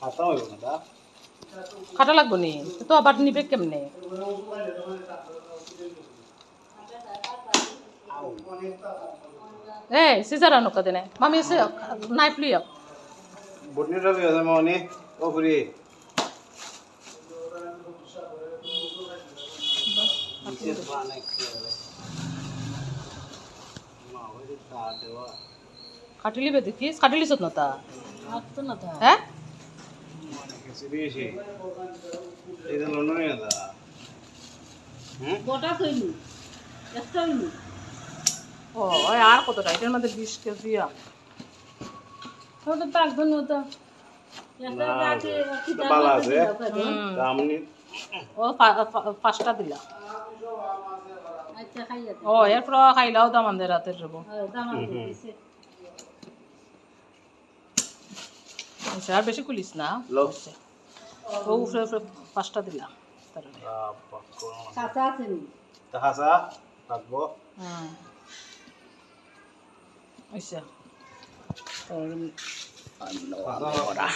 খাতা হইব না দা? খাটা লাগবো নি? তো আবার নিবে কেমনে? এ সিজার আনো কদিনে? মামি এসে নাইফ লিও বটনি রবি আছে মনি ও ফুরি নিচে বানাই খেলে মা ওই তা দেওয়া। খাটি লিবে দেখিস? আসতো না তা? হ্যাঁ? কইলু একটা হইলু ও আর কতটা? এটার মধ্যে বিশ কেজি তো ও পাঁচটা দিলা। আচ্ছা ও এরপর খাইলাও তো আমাদের রাতের যাব দাম আচ্ছা, আর বেশি খুলিস না। ও উফরে উফরে পাঁচটা দিলাম তারপরে কাঁচা আছে কাঁচা রাখবো হ্যাঁ আচ্ছা তারপরে অন্নরা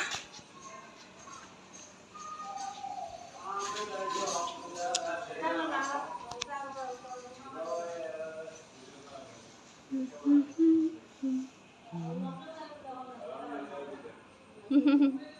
Mm-hmm.